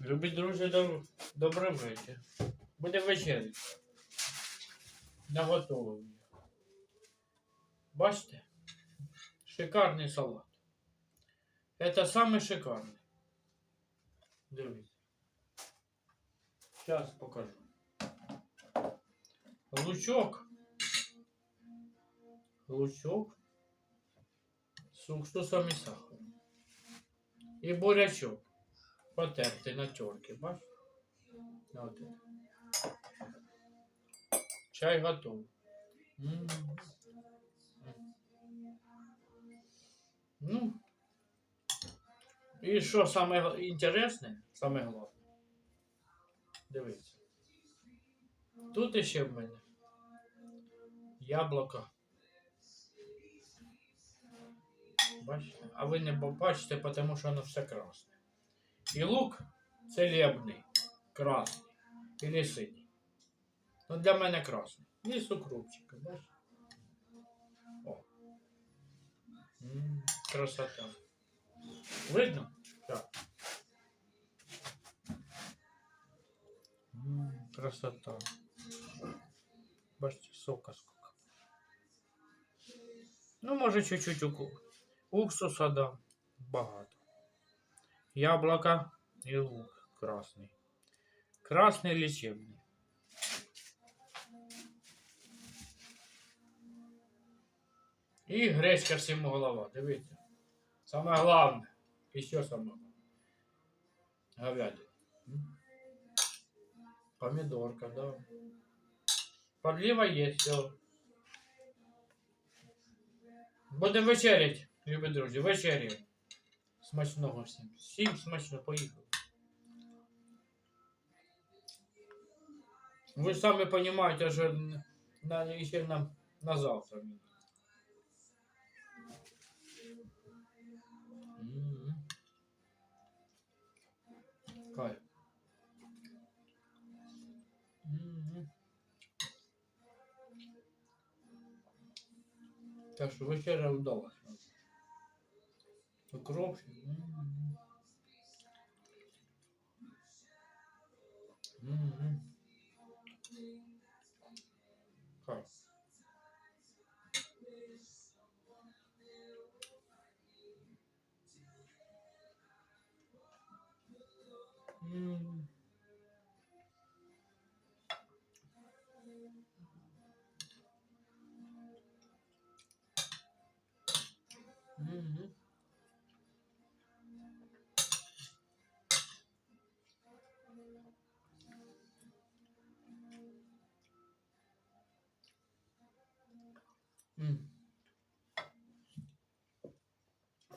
Любі друзі, доб... добрий вечір. Буде вечеря. Наготовив я. Бачите? Шикарний салат. Это самый шикарний. Дивіться. Зараз покажу. Лучок. Лучок. З уксусом і сахаром. І бурячок. Потертий на терки, бачиш? От. Чай готовий. Ну. І що саме інтересне, саме головне. Дивіться. Тут іще в мене яблуко. Бачите? А ви не побачите, тому що воно все красне. І лук целебний, красний. Или синій. Ну, для мене красний. І сукрупчика, бачите? О. М, красота. Видно? Так. М, красота. Бачите, сока сколько. Ну, може, чуть-чуть уксуса дам. Багато. Яблоко і лук красний. Красный лечебный. І гречка всім голова, дивіться. Саме головне. І що саме? Говядина. Помідорка, да. Подліва є, все. Будемо вечерять, любі друзі, вечеряємо. Смачного всім. Всім смачно, поїхали. Вы сами понимаете, что н- надо еще нам на завтра. М. Кайф. М. Так что вечеря вдалась. Укроп. М. М. Кайф. М.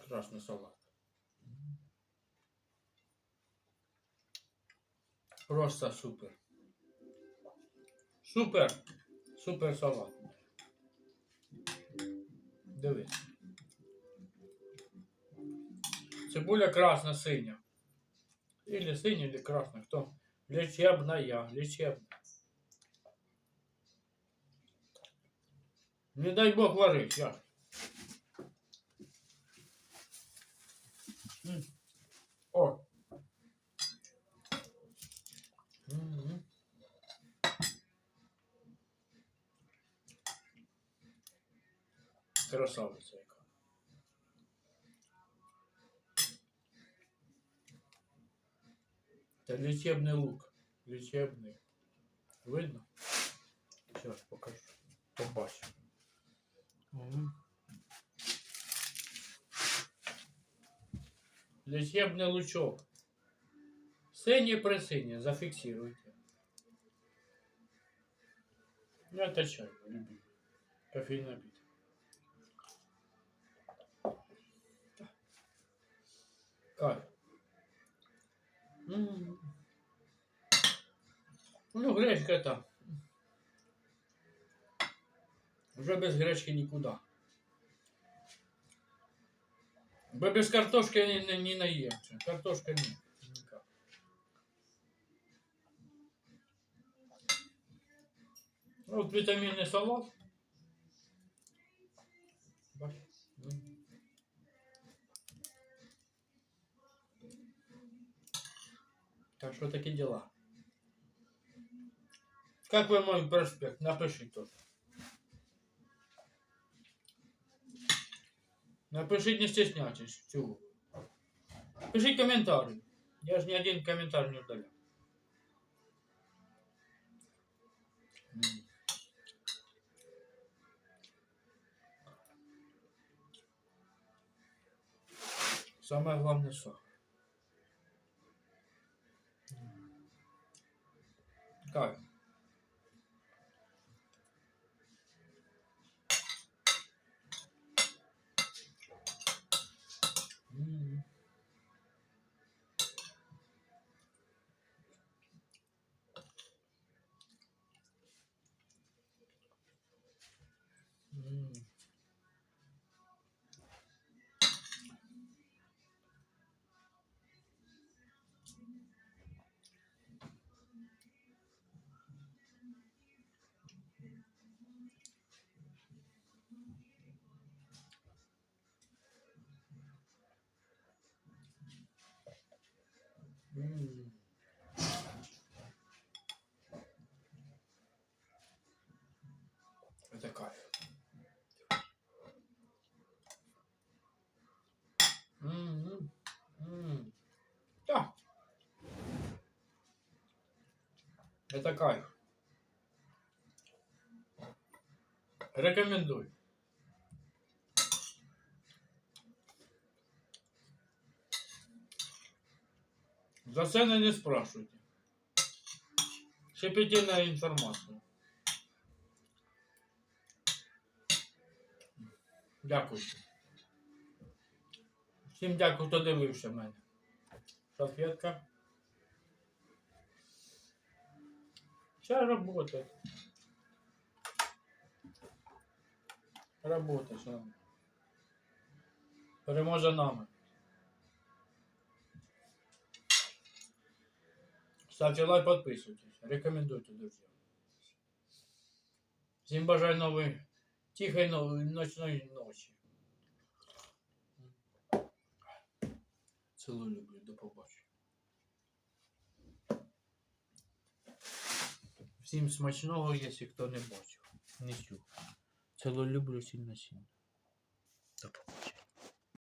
Красный салат. Просто супер. Супер. Супер салат. Дивись. Цибуля красна синя. Или синя, или красна. Кто? Лечебная. Лечебная. Не дай бог варить, я. О. М. Красавиця яка. Це лечебний лук. Лечебний. Видно? Сейчас покажу. Побачимо. Мгм. Лечебный лучок. Синє при синє, зафиксируйте. Ну, это чай, любимый. Кофейный напиток. Кайф. М. Ну, гречка там. Уже без гречки никуда. Бо без картошки не, не, не наємся. Картошка не, Никак. Ну, витаминный салат. Так что такие дела, Як ви мой проспект? Напишіть тоже. Напишите, не стесняйтесь. Чего? Пишите комментарий. Я же ни один комментарий не удалял. Самое главное что? Как? Это кайф. Да. Это кайф. Рекомендую. За цены не спрашивайте. Щепетильная информация. Дякую. Всім дякую, хто дивився мене. Салфетка. Все работает. Работает. все. Переможе нами. Ставьте лайк, подписывайтесь. Рекомендуйте, друзья. Всем бажаю новой, тихой ночной ночи. Цілую люблю, до побачення. Всім смачного, якщо хто не бачив. Не чув. Цілую люблю сильно сильно. До побачення.